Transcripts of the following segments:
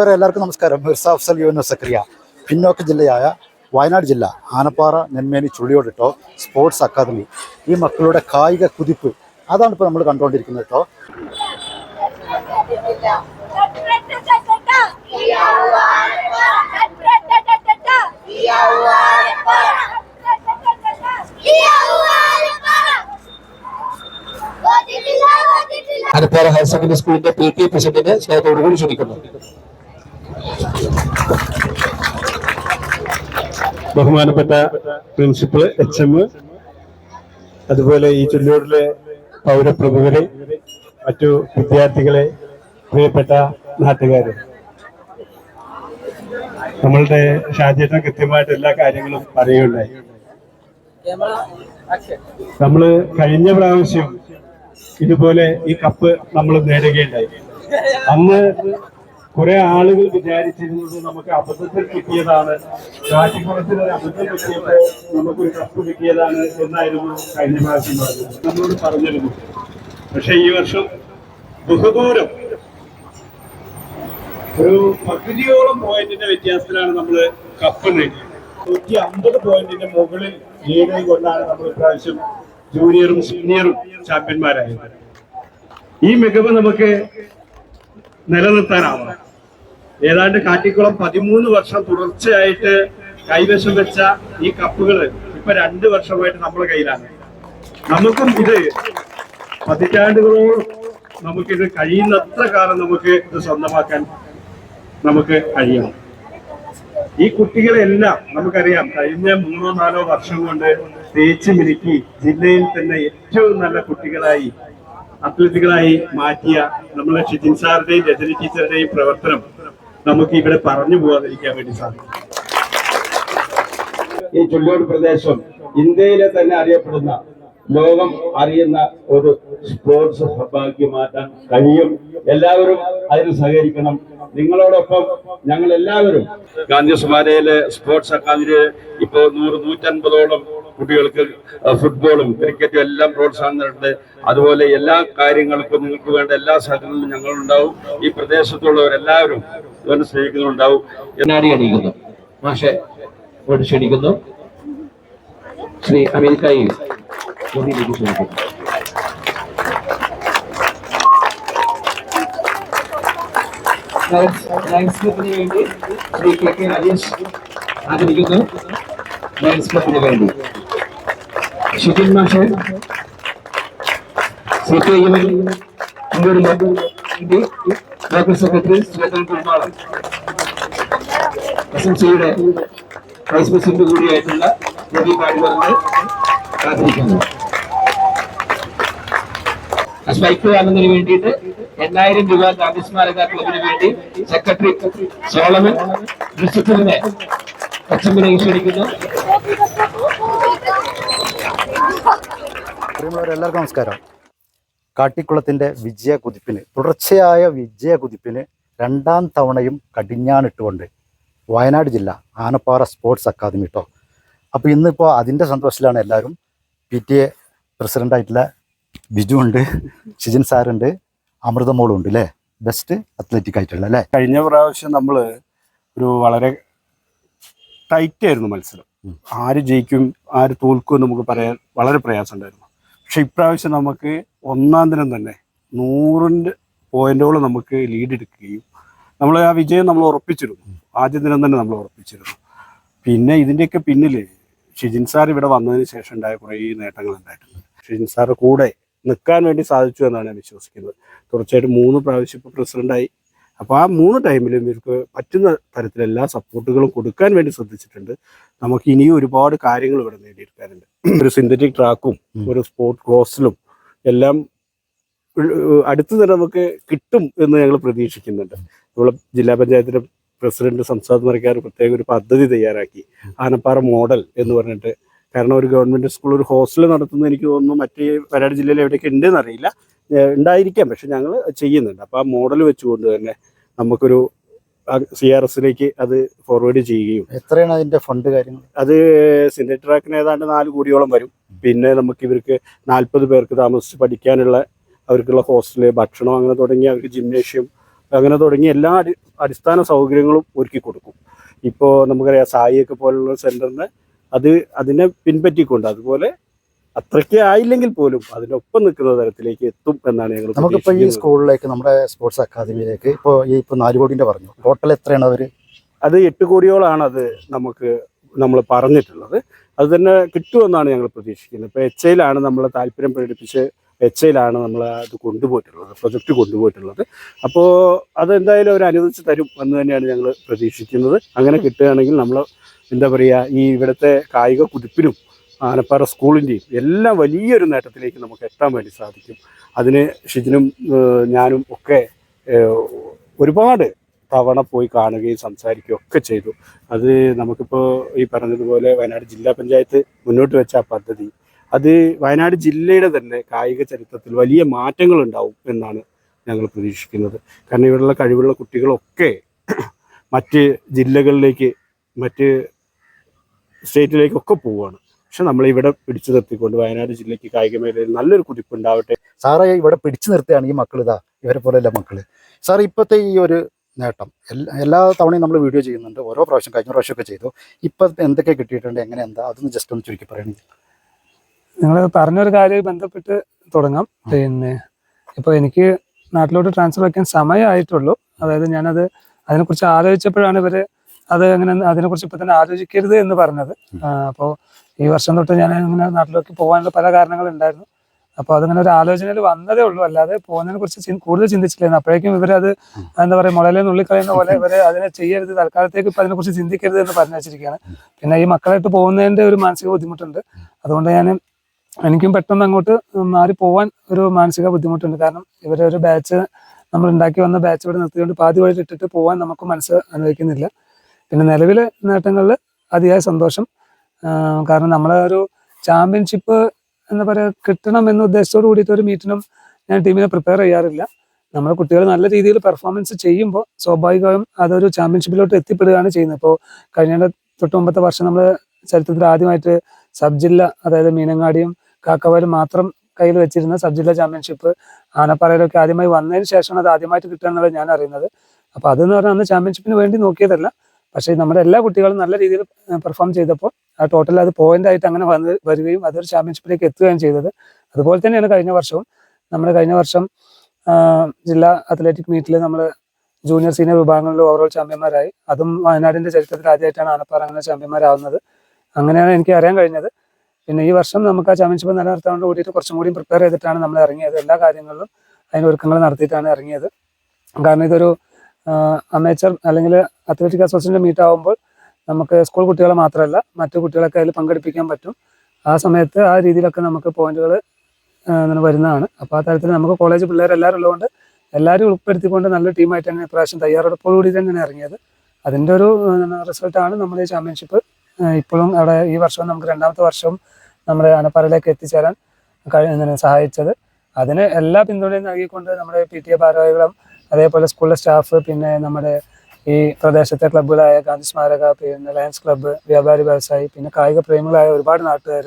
പ്രിയമുള്ളവരെ എല്ലാവർക്കും നമസ്കാരം. മിർസ അഫ്സൽ യു സക്രിയ. പിന്നോക്ക ജില്ലയായ വയനാട് ജില്ല ആനപ്പാറ നെന്മേനി ചുള്ളിയോടിട്ടോ സ്പോർട്സ് അക്കാദമി. ഈ മക്കളുടെ കായിക കുതിപ്പ് അതാണ് ഇപ്പോൾ നമ്മൾ കണ്ടുകൊണ്ടിരിക്കുന്നത് കേട്ടോ ഹയർ സെക്കൻഡറി സ്കൂളിന്റെ പി ടി പ്രസിഡന്റിനെ സ്നേഹത്തോടുകൂടി ക്ഷണിക്കുന്നു. ബഹുമാനപ്പെട്ട പ്രിൻസിപ്പൽ എച്ച് എം. അതുപോലെ ഈ ചുല്ലൂരിലെ പൗരപ്രമുഖരെ മറ്റു വിദ്യാർത്ഥികളെ പ്രിയപ്പെട്ട നാട്ടുകാരെ. നമ്മളുടെ ഷാജേട്ടൻ കൃത്യമായിട്ട് എല്ലാ കാര്യങ്ങളും പറയുകയുണ്ടായി. നമ്മൾ കഴിഞ്ഞ പ്രാവശ്യം ഇതുപോലെ ഈ കപ്പ് നമ്മൾ നേടുകയുണ്ടായി. അന്ന് കുറെ ആളുകൾ വിചാരിച്ചിരുന്നത് നമുക്ക് അബദ്ധത്തിൽ കിട്ടിയതാണ്. കാട്ടിക്കുളത്തിൽ ഒരു അബദ്ധം കിട്ടിയപ്പോൾ നമുക്കൊരു കപ്പ് കിട്ടിയതാണ് എന്നായിരുന്നു കഴിഞ്ഞ പ്രാവശ്യം പറഞ്ഞത്. നമ്മളോട് പറഞ്ഞിരുന്നു. പക്ഷെ ഈ വർഷം ബഹുദൂരം. ഒരു പകുതിയോളം പോയിന്റിന്റെ വ്യത്യാസത്തിലാണ് നമ്മൾ കപ്പ് നേടിയത്. നൂറ്റി അമ്പത് പോയിന്റിന്റെ മുകളിൽ ലീഡ് കൊണ്ടാണ് നമ്മൾ ഇപ്രാവശ്യം ജൂനിയറും സീനിയറും ചാമ്പ്യന്മാരായത്. ഈ മികവ് നമുക്ക് നിലനിർത്താനാവണം. ഏതാണ്ട് കാട്ടിക്കുളം പതിമൂന്ന് വർഷം തുടർച്ചയായിട്ട് കൈവശം വെച്ച ഈ കപ്പുകൾ ഇപ്പൊ രണ്ട് വർഷമായിട്ട് നമ്മുടെ കയ്യിലാണ്. നമുക്കും ഇത് പതിറ്റാണ്ടുകളോളം നമുക്കിത് കഴിയുന്നത്ര കാലം നമുക്ക് ഇത് സ്വന്തമാക്കാൻ നമുക്ക് കഴിയണം. ഈ കുട്ടികളെല്ലാം നമുക്കറിയാം കഴിഞ്ഞ മൂന്നോ നാലോ വർഷം കൊണ്ട് തേച്ച് മിനുക്കി ജില്ലയിൽ തന്നെ ഏറ്റവും നല്ല കുട്ടികളായി അത്ലറ്റുകളായി മാറ്റിയ നമ്മളെ ഷിജിൻ സാറിന്റെയും രജനി ടീച്ചറുടെയും പ്രവർത്തനം നമുക്ക് ഇവിടെ പറഞ്ഞു പോകാതിരിക്കാൻ വേണ്ടി സാധിക്കും. ഈ ചുള്ളൂർ പ്രദേശം ഇന്ത്യയിലെ തന്നെ അറിയപ്പെടുന്ന ലോകം അറിയുന്ന ഒരു സ്പോർട്സ് ഹബ്ബാക്കി മാറ്റാൻ കഴിയും. എല്ലാവരും അതിന് സഹകരിക്കണം. നിങ്ങളോടൊപ്പം ഞങ്ങൾ എല്ലാവരും ഗാന്ധി സുമാരയിലെ സ്പോർട്സ് അക്കാദമിയിൽ ഇപ്പോൾ നൂറ് നൂറ്റൻപതോളം കുട്ടികൾക്ക് ഫുട്ബോളും ക്രിക്കറ്റും എല്ലാം പ്രോത്സാഹനമുണ്ട് അതുപോലെ എല്ലാ കാര്യങ്ങൾക്കും നിങ്ങൾക്ക് വേണ്ട എല്ലാ സഹകരണവും ഞങ്ങളുണ്ടാവും. ഈ പ്രദേശത്തുള്ളവരെല്ലാവരും ഇവരെ സ്നേഹിക്കുന്നുണ്ടാവും. എന്നാടി അണിയിക്കുന്നു. മാഷെ ക്ഷണിക്കുന്നു. ശ്രീ അമേരിക്ക ക്ഷണിക്കുന്നു. വേണ്ടി ശ്രീ കെ കെ രാജേഷ് ആദരിക്കുന്നു. ലയൺസ് ക്ലബിന് വേണ്ടി. ഷിജിൻ മാഷ് C P I M local secretary Sreedharan Kumalam S M സിയുടെ വൈസ് പ്രസിഡന്റ് കൂടിയായിട്ടുള്ള രവി കാത്തിരിക്കുന്നു സ്പൈക്ക് വേണ്ടിയിട്ട് എണ്ണായിരം രൂപ ഗാന്ധി സ്മാരക ക്ലബിന് വേണ്ടി സെക്രട്ടറി സോളമൻ ഡിസ്ട്രിക്റ്റിനെ എച്ചമ്പിനെ ക്ഷണിക്കുന്നു പ്രിയമുള്ളവരെ എല്ലാവർക്കും നമസ്കാരം. കാട്ടിക്കുളത്തിന്റെ വിജയ കുതിപ്പിന് തുടർച്ചയായ വിജയ കുതിപ്പിന് രണ്ടാം തവണയും കടിഞ്ഞാണിട്ടുകൊണ്ട് വയനാട് ജില്ല ആനപ്പാറ സ്പോർട്സ് അക്കാദമി കേട്ടോ അപ്പോൾ ഇന്നിപ്പോൾ അതിന്റെ സന്തോഷത്തിലാണ് എല്ലാവരും. പി ടി എ പ്രസിഡന്റായിട്ടുള്ള ബിജു ഉണ്ട് ഷിജിൻ സാറുണ്ട് അമൃതമോളും ഉണ്ട് അല്ലേ ബെസ്റ്റ് അത്ലറ്റിക് ആയിട്ടുള്ള അല്ലേ കഴിഞ്ഞ പ്രാവശ്യം നമ്മൾ ഒരു വളരെ ടൈറ്റ് ആയിരുന്നു മത്സരം. ആര് ജയിക്കും ആര് തോൽക്കും എന്ന് നമുക്ക് പറയാൻ വളരെ പ്രയാസമുണ്ടായിരുന്നു. പക്ഷെ ഇപ്രാവശ്യം നമുക്ക് ഒന്നാം ദിനം തന്നെ നൂറിന്റെ പോയിന്റുകൾ നമുക്ക് ലീഡ് എടുക്കുകയും നമ്മൾ ആ വിജയം നമ്മൾ ഉറപ്പിച്ചിരുന്നു. ആദ്യ ദിനം തന്നെ നമ്മൾ ഉറപ്പിച്ചിരുന്നു. പിന്നെ ഇതിന്റെയൊക്കെ പിന്നിൽ ഷിജിൻ സാർ ഇവിടെ വന്നതിന് ശേഷം ഉണ്ടായ കുറേ നേട്ടങ്ങൾ ഉണ്ടായിട്ടുണ്ട്. ഷിജിൻ സാറ് കൂടെ നിൽക്കാൻ വേണ്ടി സാധിച്ചു എന്നാണ് ഞാൻ വിശ്വസിക്കുന്നത്. തുടർച്ചയായിട്ട് മൂന്ന് പ്രാവശ്യം ഇപ്പോൾ പ്രസിഡന്റായി അപ്പോൾ ആ മൂന്ന് ടൈമിലും ഇവർക്ക് പറ്റുന്ന തരത്തിലെല്ലാ സപ്പോർട്ടുകളും കൊടുക്കാൻ വേണ്ടി ശ്രദ്ധിച്ചിട്ടുണ്ട്. നമുക്ക് ഇനിയും ഒരുപാട് കാര്യങ്ങൾ ഇവിടെ നേടിയെടുക്കാനുണ്ട്. ഒരു സിന്തറ്റിക് ട്രാക്കും ഒരു സ്പോർട്ട് ക്രോസിലും എല്ലാം അടുത്ത അടുത്ത് തന്നെ നമുക്ക് കിട്ടും എന്ന് ഞങ്ങൾ പ്രതീക്ഷിക്കുന്നുണ്ട്. നമ്മളെ ജില്ലാ പഞ്ചായത്തിലെ പ്രസിഡന്റ് സംസ്ഥാന മറിക്കാർ പ്രത്യേക ഒരു പദ്ധതി തയ്യാറാക്കി. ആനപ്പാറ മോഡൽ എന്ന് പറഞ്ഞിട്ട്. കാരണം ഒരു ഗവൺമെന്റ് സ്കൂൾ ഒരു ഹോസ്റ്റൽ നടത്തുന്നത് എനിക്ക് തോന്നുന്നു മറ്റേ വയനാട് ജില്ലയിൽ എവിടെയൊക്കെ ഉണ്ടെന്നറിയില്ല ഉണ്ടായിരിക്കാം. പക്ഷെ ഞങ്ങൾ ചെയ്യുന്നുണ്ട്. അപ്പോൾ ആ മോഡൽ വെച്ചുകൊണ്ട് തന്നെ നമുക്കൊരു സി ആർ എസിലേക്ക് അത് ഫോർവേഡ് ചെയ്യുകയും. എത്രയാണ് അതിന്റെ ഫണ്ട് കാര്യങ്ങൾ അത് സിൻഡറ്റ് ട്രാക്കിന് ഏതാണ്ട് നാല് കോടിയോളം വരും. പിന്നെ നമുക്ക് ഇവർക്ക് നാൽപ്പത് പേർക്ക് താമസിച്ച് പഠിക്കാനുള്ള അവർക്കുള്ള ഹോസ്റ്റൽ ഭക്ഷണം അങ്ങനെ തുടങ്ങി അവർക്ക് ജിംനേഷ്യം അങ്ങനെ തുടങ്ങി എല്ലാ അടിസ്ഥാന സൗകര്യങ്ങളും ഒരുക്കി കൊടുക്കും. ഇപ്പോൾ നമുക്കറിയാം സായിയൊക്കെ പോലുള്ള സെന്ററിന് അത് അതിനെ പിൻപറ്റിക്കൊണ്ട് അതുപോലെ അത്രയ്ക്ക് ആയില്ലെങ്കിൽ പോലും അതിനൊപ്പം നിൽക്കുന്ന തരത്തിലേക്ക് എത്തും എന്നാണ് ഞങ്ങൾ നമുക്കിപ്പോൾ ഈ സ്കൂളിലേക്ക് നമ്മുടെ സ്പോർട്സ് അക്കാദമിയിലേക്ക് ഇപ്പോൾ ഈ ഇപ്പോൾ നാല് കോടിന്റെ പറഞ്ഞു. ടോട്ടൽ എത്രയാണ് അവർ അത് എട്ട് കോടിയോളാണ് അത് നമുക്ക് നമ്മൾ പറഞ്ഞിട്ടുള്ളത്. അത് തന്നെ കിട്ടുമെന്നാണ് ഞങ്ങൾ പ്രതീക്ഷിക്കുന്നത്. ഇപ്പോൾ എച്ച് ഐയിലാണ് നമ്മൾ താല്പര്യം പ്രകടിപ്പിച്ച് എച്ച് ഐയിലാണ് നമ്മൾ അത് കൊണ്ടുപോയിട്ടുള്ളത് പ്രൊജക്റ്റ് കൊണ്ടുപോയിട്ടുള്ളത്. അപ്പോൾ അതെന്തായാലും അവർ അനുവദിച്ച് തരും എന്ന് തന്നെയാണ് ഞങ്ങൾ പ്രതീക്ഷിക്കുന്നത്. അങ്ങനെ കിട്ടുകയാണെങ്കിൽ നമ്മൾ എന്താ പറയുക ഈ ഇവിടുത്തെ കായിക കുതിപ്പിനും ആനപ്പാറ സ്കൂളിന്റെയും എല്ലാം വലിയൊരു നേട്ടത്തിലേക്ക് നമുക്ക് എത്താൻ വേണ്ടി സാധിക്കും. അതിന് ഷിജിനും ഞാനും ഒക്കെ ഒരുപാട് തവണ പോയി കാണുകയും സംസാരിക്കുകയും ഒക്കെ ചെയ്തു. അത് നമുക്കിപ്പോൾ ഈ പറഞ്ഞതുപോലെ വയനാട് ജില്ലാ പഞ്ചായത്ത് മുന്നോട്ട് വെച്ച ആ പദ്ധതി അത് വയനാട് ജില്ലയുടെ തന്നെ കായിക ചരിത്രത്തിൽ വലിയ മാറ്റങ്ങൾ ഉണ്ടാവും എന്നാണ് ഞങ്ങൾ പ്രതീക്ഷിക്കുന്നത്. കാരണം ഇവിടെയുള്ള കഴിവുള്ള കുട്ടികളൊക്കെ മറ്റ് ജില്ലകളിലേക്ക് മറ്റ് സ്റ്റേറ്റിലേക്കൊക്കെ പോവുകയാണ്. പക്ഷെ നമ്മൾ ഇവിടെ പിടിച്ചു നിർത്തിക്കൊണ്ട് വയനാട് ജില്ലയ്ക്ക് കായിക മേഖലയിൽ നല്ലൊരു കുതിപ്പുണ്ടാവട്ടെ. സാറെ ഇവിടെ പിടിച്ചു നിർത്തുകയാണ് ഈ മക്കൾ ഇതാ ഇവരെ പോലെയല്ല മക്കൾ. സാർ ഇപ്പോഴത്തെ ഈ ഒരു നേട്ടം എല്ലാ എല്ലാ തവണയും നമ്മൾ വീഡിയോ ചെയ്യുന്നുണ്ട് ഓരോ പ്രാവശ്യം കഴിഞ്ഞ പ്രാവശ്യമൊക്കെ ചെയ്തു. ഇപ്പം എന്തൊക്കെ കിട്ടിയിട്ടുണ്ട് എങ്ങനെ എന്താ അതൊന്ന് ജസ്റ്റ് ഒന്ന് ചുരുക്കി പറയണെങ്കിൽ നിങ്ങൾ പറഞ്ഞൊരു കാര്യം ബന്ധപ്പെട്ട് തുടങ്ങാം. പിന്നെ ഇപ്പോൾ എനിക്ക് നാട്ടിലോട്ട് ട്രാൻസ്ഫർ വയ്ക്കാൻ സമയമായിട്ടുള്ളൂ. അതായത് ഞാനത് അതിനെക്കുറിച്ച് ആലോചിച്ചപ്പോഴാണ് ഇവർ അത് അങ്ങനെ അതിനെക്കുറിച്ച് ഇപ്പൊ തന്നെ ആലോചിക്കരുത് എന്ന് പറഞ്ഞത്. അപ്പോൾ ഈ വർഷം തൊട്ട് ഞാൻ ഇങ്ങനെ നാട്ടിലേക്ക് പോകാനുള്ള പല കാരണങ്ങളുണ്ടായിരുന്നു. അപ്പോൾ അതങ്ങനെ ഒരു ആലോചനയിൽ വന്നതേ ഉള്ളൂ. അല്ലാതെ പോകുന്നതിനെ കുറിച്ച് കൂടുതൽ ചിന്തിച്ചില്ലായിരുന്നു അപ്പോഴേക്കും അത് എന്താ പറയുക മുളയിലെ നുള്ളി കളയുന്ന പോലെ ഇവർ അതിനെ ചെയ്യരുത് തൽക്കാലത്തേക്ക് ഇപ്പൊ അതിനെക്കുറിച്ച് ചിന്തിക്കരുത് എന്ന് പറഞ്ഞു വെച്ചിരിക്കുകയാണ്. പിന്നെ ഈ മക്കളായിട്ട് പോകുന്നതിന്റെ ഒരു മാനസിക ബുദ്ധിമുട്ടുണ്ട്. അതുകൊണ്ട് ഞാൻ എനിക്കും പെട്ടെന്ന് അങ്ങോട്ട് മാറി പോവാൻ ഒരു മാനസിക ബുദ്ധിമുട്ടുണ്ട്. കാരണം ഇവരെ ഒരു ബാച്ച് നമ്മൾ ഉണ്ടാക്കി വന്ന ബാച്ച് ഇവിടെ നിർത്തിക്കൊണ്ട് പാതി വഴി ഇട്ടിട്ട് പോകാൻ നമുക്ക് മനസ്സ് അനുവദിക്കുന്നില്ല. പിന്നെ നിലവിലെ നേട്ടങ്ങളിൽ അതിയായ സന്തോഷം കാരണം നമ്മളെ ഒരു ചാമ്പ്യൻഷിപ്പ് എന്താ പറയുക കിട്ടണം എന്ന ഉദ്ദേശത്തോട് കൂടിയിട്ട് ഒരു മീറ്റിനും ഞാൻ ടീമിനെ പ്രിപ്പയർ ചെയ്യാറില്ല. നമ്മുടെ കുട്ടികൾ നല്ല രീതിയിൽ പെർഫോമൻസ് ചെയ്യുമ്പോൾ സ്വാഭാവികമായും അതൊരു ചാമ്പ്യൻഷിപ്പിലോട്ട് എത്തിപ്പെടുകയാണ് ചെയ്യുന്നത്. ഇപ്പോൾ കഴിഞ്ഞ തൊട്ട് മുമ്പത്തെ വർഷം നമ്മൾ ചരിത്രത്തിൽ ആദ്യമായിട്ട് സബ് ജില്ല അതായത് മീനങ്ങാടിയും കാക്കവാലും മാത്രം കയ്യിൽ വെച്ചിരുന്ന സബ് ജില്ല ചാമ്പ്യൻഷിപ്പ് ആനപ്പാറയിലൊക്കെ ആദ്യമായി വന്നതിന് ശേഷമാണ് അത് ആദ്യമായിട്ട് കിട്ടുക എന്നുള്ളത് ഞാൻ അറിയുന്നത്. അപ്പോൾ അതെന്ന് പറഞ്ഞാൽ അന്ന് ചാമ്പ്യൻഷിപ്പിന് വേണ്ടി നോക്കിയതല്ല. പക്ഷേ നമ്മുടെ എല്ലാ കുട്ടികളും നല്ല രീതിയിൽ പെർഫോം ചെയ്തപ്പോൾ ആ ടോട്ടൽ അത് പോയിന്റ് ആയിട്ട് അങ്ങനെ വന്ന് വരികയും അതൊരു ചാമ്പ്യൻഷിപ്പിലേക്ക് എത്തുകയും ചെയ്തത്. അതുപോലെ തന്നെയാണ് കഴിഞ്ഞ വർഷവും. നമ്മൾ കഴിഞ്ഞ വർഷം ജില്ലാ അത്ലറ്റിക് മീറ്റിൽ നമ്മൾ ജൂനിയർ സീനിയർ വിഭാഗങ്ങളിൽ ഓവറോൾ ചാമ്പ്യന്മാരായി അതും വയനാടിന്റെ ചരിത്രത്തിൽ ആദ്യമായിട്ടാണ് ആനപ്പാറ അങ്ങനെ ചാമ്പ്യന്മാരാവുന്നത് അങ്ങനെയാണ് എനിക്ക് അറിയാൻ കഴിഞ്ഞത്. പിന്നെ ഈ വർഷം നമുക്ക് ആ ചാമ്പ്യൻഷിപ്പ് നിലനിർത്താൻ കൂടിയിട്ട് കുറച്ചും കൂടി പ്രിപ്പയർ ചെയ്തിട്ടാണ് നമ്മൾ ഇറങ്ങിയത്. എല്ലാ കാര്യങ്ങളിലും അതിന് ഒരുക്കങ്ങൾ നടത്തിയിട്ടാണ് ഇറങ്ങിയത്. കാരണം ഇതൊരു അമേച്ചർ അല്ലെങ്കിൽ അത്ലറ്റിക് അസോസിയേഷന്റെ മീറ്റ് ആകുമ്പോൾ നമുക്ക് സ്കൂൾ കുട്ടികളെ മാത്രമല്ല മറ്റു കുട്ടികളൊക്കെ അതിൽ പങ്കെടുപ്പിക്കാൻ പറ്റും. ആ സമയത്ത് ആ രീതിയിലൊക്കെ നമുക്ക് പോയിന്റുകൾ വരുന്നതാണ്. അപ്പോൾ ആ തരത്തിൽ നമുക്ക് കോളേജ് പിള്ളേരെല്ലാവരും ഉള്ളതുകൊണ്ട് എല്ലാവരും ഉൾപ്പെടുത്തിക്കൊണ്ട് നല്ല ടീമായിട്ട് തന്നെ ഇപ്രാവശ്യം തയ്യാറെടുപ്പോടുകൂടി തന്നെയാണ് ഇറങ്ങിയത്. അതിന്റെ ഒരു റിസൾട്ടാണ് നമ്മുടെ ഈ ചാമ്പ്യൻഷിപ്പ് ഇപ്പോഴും അവിടെ ഈ വർഷവും നമുക്ക് രണ്ടാമത്തെ വർഷവും നമ്മുടെ അനപ്പാറയിലേക്ക് എത്തിച്ചേരാൻ കഴി എന്താണ് സഹായിച്ചത്. അതിന് എല്ലാ പിന്തുണയും നൽകിക്കൊണ്ട് നമ്മുടെ പി ടി എ ഭാരവാഹികളും അതേപോലെ സ്കൂളിലെ സ്റ്റാഫ് പിന്നെ നമ്മുടെ ഈ പ്രദേശത്തെ ക്ലബ്ബുകളായ ഗാന്ധി സ്മാരക പിന്നെ ലയൻസ് ക്ലബ്ബ് വ്യാപാരി വ്യവസായി പിന്നെ കായിക പ്രേമികളായ ഒരുപാട് നാട്ടുകാർ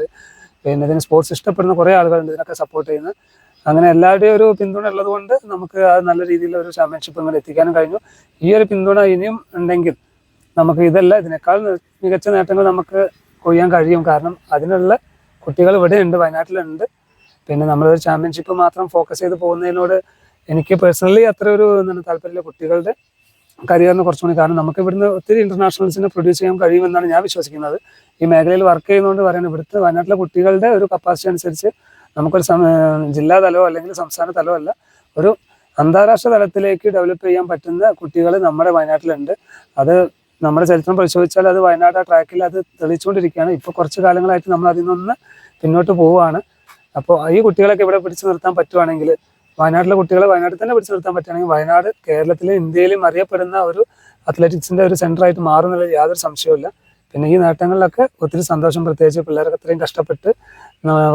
പിന്നെ ഇതിന് സ്പോർട്സ് ഇഷ്ടപ്പെടുന്ന കുറേ ആളുകളുണ്ട് ഇതിനൊക്കെ സപ്പോർട്ട് ചെയ്യുന്ന. അങ്ങനെ എല്ലാവരുടെയും ഒരു പിന്തുണ ഉള്ളത് കൊണ്ട് നമുക്ക് ആ നല്ല രീതിയിൽ ഒരു ചാമ്പ്യൻഷിപ്പ് ഇങ്ങനെ എത്തിക്കാനും കഴിഞ്ഞു. ഈ ഒരു പിന്തുണ ഇനിയും ഉണ്ടെങ്കിൽ നമുക്ക് ഇതല്ല ഇതിനേക്കാൾ മികച്ച നേട്ടങ്ങൾ നമുക്ക് കൊയ്യാൻ കഴിയും. കാരണം അതിനുള്ള കുട്ടികൾ ഇവിടെ ഉണ്ട് വയനാട്ടിലുണ്ട്. പിന്നെ നമ്മളൊരു ചാമ്പ്യൻഷിപ്പ് മാത്രം ഫോക്കസ് ചെയ്ത് പോകുന്നതിനോട് എനിക്ക് പേഴ്സണലി അത്ര ഒരു താല്പര്യമില്ല കുട്ടികളുടെ കരിയറിന് കുറച്ചുകൂടി കാരണം നമുക്ക് ഇവിടുന്ന് ഒത്തിരി ഇന്റർനാഷണൽസിനെ പ്രൊഡ്യൂസ് ചെയ്യാൻ കഴിയുമെന്നാണ് ഞാൻ വിശ്വസിക്കുന്നത്. ഈ മേഖലയിൽ വർക്ക് ചെയ്യുന്നതുകൊണ്ട് പറയുന്നത് ഇവിടുത്തെ വയനാട്ടിലെ കുട്ടികളുടെ ഒരു കപ്പാസിറ്റി അനുസരിച്ച് നമുക്കൊരു ജില്ലാ തലമോ അല്ലെങ്കിൽ സംസ്ഥാന തലമോ അല്ല ഒരു അന്താരാഷ്ട്ര തലത്തിലേക്ക് ഡെവലപ്പ് ചെയ്യാൻ പറ്റുന്ന കുട്ടികൾ നമ്മുടെ വയനാട്ടിലുണ്ട്. അത് നമ്മുടെ ചരിത്രം പരിശോധിച്ചാൽ അത് വയനാട് ആ ട്രാക്കിൽ അത് തെളിയിച്ചുകൊണ്ടിരിക്കുകയാണ്. ഇപ്പോൾ കുറച്ച് കാലങ്ങളായിട്ട് നമ്മൾ അതിൽ നിന്ന് പിന്നോട്ട് പോവുകയാണ്. അപ്പോൾ ഈ കുട്ടികളൊക്കെ ഇവിടെ പിടിച്ചു നിർത്താൻ പറ്റുവാണെങ്കിൽ വയനാട്ടിലെ കുട്ടികളെ വയനാട്ടിൽ തന്നെ പിടിച്ചു നിർത്താൻ പറ്റുകയാണെങ്കിൽ വയനാട് കേരളത്തിലും ഇന്ത്യയിലും അറിയപ്പെടുന്ന ഒരു അത്ലറ്റിക്സിന്റെ ഒരു സെന്റർ ആയിട്ട് മാറുന്നതിൽ യാതൊരു സംശയവുമില്ല. പിന്നെ ഈ നേട്ടങ്ങളിലൊക്കെ ഒത്തിരി സന്തോഷം. പ്രത്യേകിച്ച് പിള്ളേരൊക്കെ അത്രയും കഷ്ടപ്പെട്ട്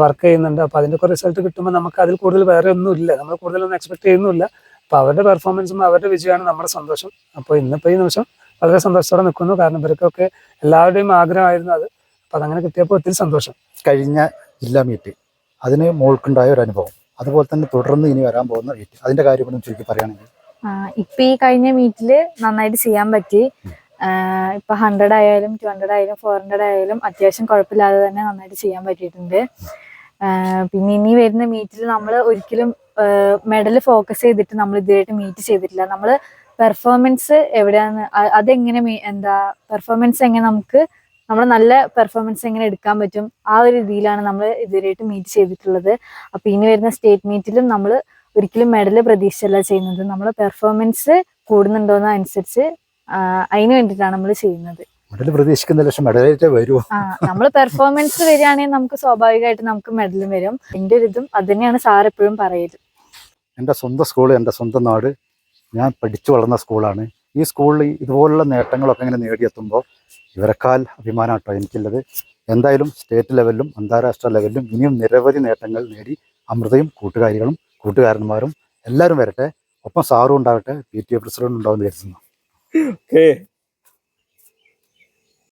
വർക്ക് ചെയ്യുന്നുണ്ട്. അപ്പോൾ അതിന്റെ കുറേ റിസൾട്ട് കിട്ടുമ്പോൾ നമുക്ക് അതിൽ കൂടുതൽ വേറെ ഒന്നും ഇല്ല. നമ്മൾ കൂടുതലൊന്നും എക്സ്പെക്ട് ചെയ്യുന്നില്ല അപ്പോൾ അവരുടെ പെർഫോമൻസും അവരുടെ വിജയമാണ് നമ്മുടെ സന്തോഷം. അപ്പോൾ ഇന്നിപ്പോൾ ഈ നിമിഷം വളരെ സന്തോഷത്തോടെ നിൽക്കുന്നു. കാരണം ഇവർക്കൊക്കെ എല്ലാവരുടെയും ആഗ്രഹമായിരുന്നു അത്. അപ്പോൾ അതങ്ങനെ കിട്ടിയപ്പോൾ ഒത്തിരി സന്തോഷം. കഴിഞ്ഞ ജില്ലാ മീറ്റ് അതിന് മോൾക്കുണ്ടായ ഒരു അനുഭവം. അതുപോലെ തന്നെ തുടർന്ന് ഇനി വരാൻ പോകുന്ന മീറ്റ് അതിന്റെ കാര്യം ചുരുക്കി പറയുകയാണെങ്കിൽ. ഇപ്പൊ ഈ കഴിഞ്ഞ മീറ്റിൽ നന്നായിട്ട് ചെയ്യാൻ പറ്റി. ഇപ്പൊ ഹൺഡ്രഡ് ആയാലും ടു ഹൺഡ്രഡ് ആയാലും ഫോർ ഹൺഡ്രഡ് ആയാലും അത്യാവശ്യം കുഴപ്പമില്ലാതെ തന്നെ നന്നായിട്ട് ചെയ്യാൻ പറ്റിയിട്ടുണ്ട്. പിന്നെ ഇനി വരുന്ന മീറ്റിൽ നമ്മൾ ഒരിക്കലും മെഡൽ ഫോക്കസ് ചെയ്തിട്ട് നമ്മൾ ഇതുവരെയായിട്ട് മീറ്റ് ചെയ്തിട്ടില്ല. നമ്മൾ പെർഫോമൻസ് എവിടെയാണ്? അതെങ്ങനെ എന്താ പെർഫോമൻസ് എങ്ങനെ നമുക്ക് നമ്മൾ നല്ല പെർഫോമൻസ് എങ്ങനെ എടുക്കാൻ പറ്റും ആ ഒരു രീതിയിലാണ് നമ്മൾ ഇതുവരെയായിട്ട് മീറ്റ് ചെയ്തിട്ടുള്ളത്. അപ്പൊ ഇനി വരുന്ന സ്റ്റേറ്റ് മീറ്റിലും നമ്മൾ ഒരിക്കലും മെഡൽ പ്രതീക്ഷിച്ചല്ല ചെയ്യുന്നത്. നമ്മൾ പെർഫോമൻസ് കൂടുന്നുണ്ടോന്ന് അനുസരിച്ച് അതിന് വേണ്ടിയിട്ടാണ് നമ്മൾ ചെയ്യുന്നത്. മെഡൽ പ്രതീക്ഷിക്കുന്ന ലക്ഷം മെഡലായിട്ട് വരുമോ നമ്മൾ പെർഫോമൻസ് വരികയാണെങ്കിൽ നമുക്ക് സ്വാഭാവികമായിട്ട് നമുക്ക് മെഡലും വരും. എന്റെ ഒരു ഇതും അത് തന്നെയാണ് സാർ എപ്പോഴും പറയൽ. എന്റെ സ്വന്തം സ്കൂൾ എന്റെ സ്വന്തം നാട്. ഞാൻ പഠിച്ചു വളർന്ന സ്കൂളാണ് ഈ സ്കൂളിൽ ഇതുപോലുള്ള നേട്ടങ്ങളൊക്കെ ഇങ്ങനെ നേടിയെത്തുമ്പോൾ ഇവരെക്കാൾ അഭിമാനമാട്ടോ എനിക്കുള്ളത്. എന്തായാലും സ്റ്റേറ്റ് ലെവലിലും അന്താരാഷ്ട്ര ലെവലിലും ഇനിയും നിരവധി നേട്ടങ്ങൾ നേടി അമൃതയും കൂട്ടുകാരികളും കൂട്ടുകാരന്മാരും എല്ലാവരും വരട്ടെ. ഒപ്പം സാറും ഉണ്ടാവട്ടെ പി ടി എ പ്രസിഡന്റ് ഉണ്ടാവുമെന്ന് കരുതുന്നു. ഓക്കേ